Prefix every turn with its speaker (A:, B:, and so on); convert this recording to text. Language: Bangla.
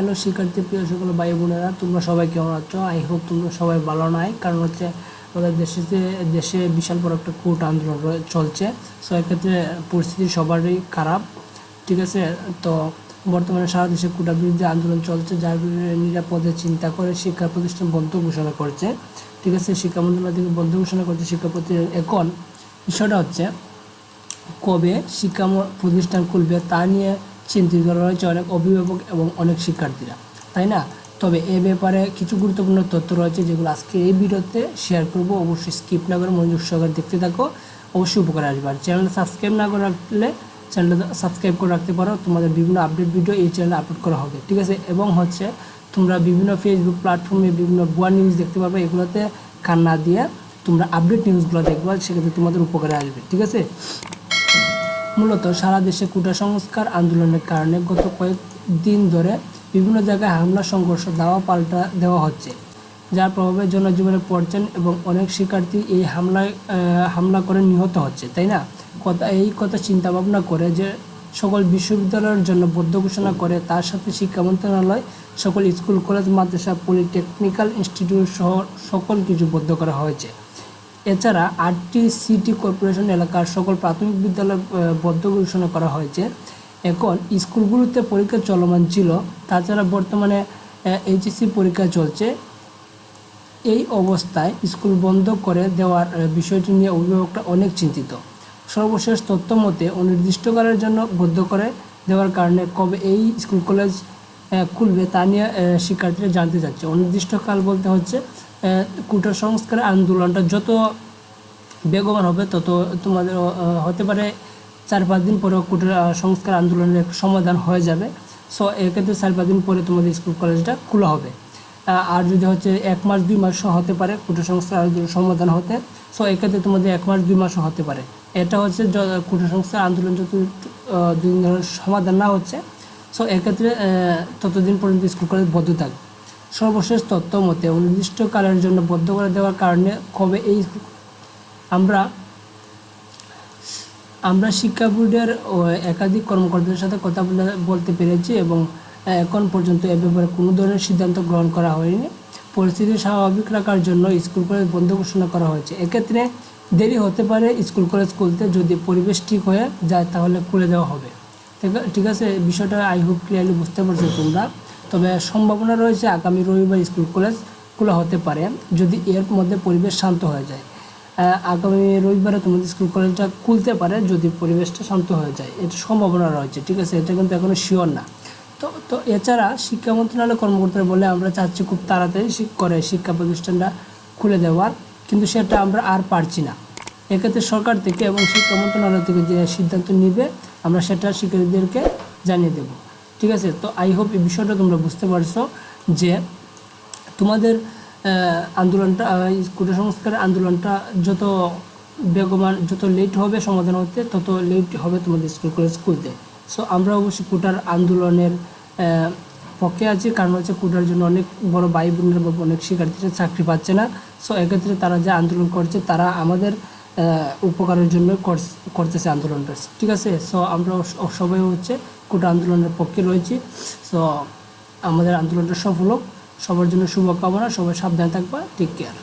A: হ্যালো শিক্ষার্থী, প্রিয় সকল ভাই বোনেরা, তোমরা সবাই কেমন আছো? আই হোপ তোমরা সবাই ভালো নাই, কারণ হচ্ছে আমাদের দেশে দেশে বিশাল বড় একটা কোর্ট আন্দোলন চলছে। সো এক্ষেত্রে পরিস্থিতি সবারই খারাপ, ঠিক আছে? তো, বর্তমানে সারা দেশে কোটা বিরুদ্ধে আন্দোলন চলছে, যার নিরাপদে চিন্তা করে শিক্ষা প্রতিষ্ঠান বন্ধ ঘোষণা করছে, ঠিক আছে? শিক্ষা মন্ত্রণালয় থেকে বন্ধ ঘোষণা করছে শিক্ষা প্রতিষ্ঠান। এখন বিষয়টা হচ্ছে, কবে শিক্ষা প্রতিষ্ঠান খুলবে তা নিয়ে চিন্তিত রয়েছে অনেক অভিভাবক এবং অনেক শিক্ষার্থীরা, তাই না? তবে এ ব্যাপারে কিছু গুরুত্বপূর্ণ তথ্য রয়েছে যেগুলো আজকে এই ভিডিওতে শেয়ার করব। অবশ্যই স্কিপ না করে মনোযোগ সহকারে দেখতে থাকো। অবশ্যই উপকারে আসবে। আর চ্যানেলটা সাবস্ক্রাইব না করে রাখলে চ্যানেলটা সাবস্ক্রাইব করে রাখতে পারো। তোমাদের বিভিন্ন আপডেট ভিডিও এই চ্যানেলে আপলোড করা হবে, ঠিক আছে? এবং হচ্ছে তোমরা বিভিন্ন ফেসবুক প্ল্যাটফর্মে বিভিন্ন ভুয়া নিউজ দেখতে পারবে। এগুলোতে কান না দিয়ে তোমরা আপডেট নিউজগুলো দেখবা। সেক্ষেত্রে তোমাদের উপকারে আসবে, ঠিক আছে? মূলত সারা দেশে কোটা সংস্কার আন্দোলনের কারণে গত কয়েক দিন ধরে বিভিন্ন জায়গায় হামলা, সংঘর্ষ, দাওয়া পাল্টা দেওয়া হচ্ছে, যার প্রভাবে জনজীবনে পড়ছেন এবং অনেক শিক্ষার্থী এই হামলায় হামলা করে নিহত হচ্ছে, তাই না? কথা, এই কথা চিন্তা ভাবনা করে যে সকল বিশ্ববিদ্যালয়ের জন্য বদ্ধ ঘোষণা করে তার সাথে শিক্ষা মন্ত্রণালয়, সকল স্কুল, কলেজ, মাদ্রাসা, পলিটেকনিক্যাল ইনস্টিটিউট সহ সকল কিছু বদ্ধ করা হয়েছে। এছাড়া আটটি সিটি কর্পোরেশন এলাকার সকল প্রাথমিক বিদ্যালয় বদ্ধ ঘোষণা করা হয়েছে। এখন স্কুলগুলোতে পরীক্ষা চলমান ছিল, তাছাড়া বর্তমানে এইচএসসি পরীক্ষা চলছে। এই অবস্থায় স্কুল বন্ধ করে দেওয়ার বিষয়টি নিয়ে অভিভাবকরা অনেক চিন্তিত। সর্বশেষ তথ্য মতে অনির্দিষ্টকালের জন্য বদ্ধ করে দেওয়ার কারণে কবে এই স্কুল কলেজ খুলবে তা নিয়ে শিক্ষার্থীরা জানতে চাচ্ছে। অনির্দিষ্টকাল বলতে হচ্ছে কুটা সংস্কার আন্দোলনটা যত বেগবান হবে, তত তোমাদের হতে পারে চার পাঁচ দিন পরে কুটির সংস্কার আন্দোলনের সমাধান হয়ে যাবে। সো এক্ষেত্রে চার পাঁচ দিন পরে তোমাদের স্কুল কলেজটা খোলা হবে। আর যদি হচ্ছে এক মাস, দুই মাসও হতে পারে কুটির সংস্কার আন্দোলন সমাধান হতে সো এক্ষেত্রে তোমাদের এক মাস, দুই মাসও হতে পারে। এটা হচ্ছে কুটির সংস্কার আন্দোলন যত দুই সমাধান না হচ্ছে সো এক্ষেত্রে ততদিন পর্যন্ত স্কুল কলেজ বদ্ধ থাকবে। সর্বশেষ তথ্য মতে অনির্দিষ্টকালের জন্য বদ্ধ করে দেওয়ার কারণে কবে এই আমরা আমরা শিক্ষা বোর্ডের একাধিক কর্মকর্তাদের সাথে কথা বলতে পেরেছি এবং এখন পর্যন্ত এ ব্যাপারে কোনো ধরনের সিদ্ধান্ত গ্রহণ করা হয়নি। পরিস্থিতি স্বাভাবিক রাখার জন্য স্কুল কলেজ বন্ধ ঘোষণা করা হয়েছে। এক্ষেত্রে দেরি হতে পারে স্কুল কলেজ খুলতে যদি পরিবেশ ঠিক হয়ে যায় তাহলে খুলে দেওয়া হবে। ঠিক আছে? বিষয়টা আই হোপ ক্লিয়ারলি বুঝতে পারছ তোমরা। তবে সম্ভাবনা রয়েছে আগামী রবিবার স্কুল কলেজ খোলা হতে পারে, যদি এর মধ্যে পরিবেশ শান্ত হয়ে যায়। আগামী রবিবারে তোমাদের স্কুল কলেজটা খুলতে পারে যদি পরিবেশটা শান্ত হয়ে যায়। এটা সম্ভাবনা রয়েছে, ঠিক আছে? এটা কিন্তু এখনও শিওর না। তো তো এছাড়া শিক্ষা মন্ত্রণালয় কর্মকর্তারা বলে আমরা চাচ্ছি খুব তাড়াতাড়ি করে শিক্ষা প্রতিষ্ঠানটা খুলে দেওয়ার, কিন্তু সেটা আমরা আর পারছি না। এক্ষেত্রে সরকার থেকে এবং শিক্ষা মন্ত্রণালয় থেকে যে সিদ্ধান্ত নিবে, আমরা সেটা শিক্ষার্থীদেরকে জানিয়ে দেব। ঠিক আছে? তো আই হোপ এই বিষয়টা তোমরা বুঝতে পারছ যে তোমাদের আন্দোলনটা কুটা সংস্কারের আন্দোলনটা যত বেগমান যত লেট হবে সমাধান হতে, তত লেট হবে তোমাদের স্কুল, কলেজ খুলতে সো আমরা অবশ্যই কুটার আন্দোলনের পক্ষে আছি। কারণ হচ্ছে কুটার জন্য অনেক বড় ভাই বোনের অনেক শিক্ষার্থীরা চাকরি পাচ্ছে না। সো এক্ষেত্রে তারা যে আন্দোলন করছে, তারা আমাদের উপকারের জন্য করতেছে আন্দোলনটা ঠিক আছে? সো আমরা সবাই হচ্ছে কোটা আন্দোলনের পক্ষে রয়েছি। সো আমাদের আন্দোলনটা সফল হোক। সবার জন্য শুভকামনা, সবাই সাবধানে থাকবা টেক কেয়ার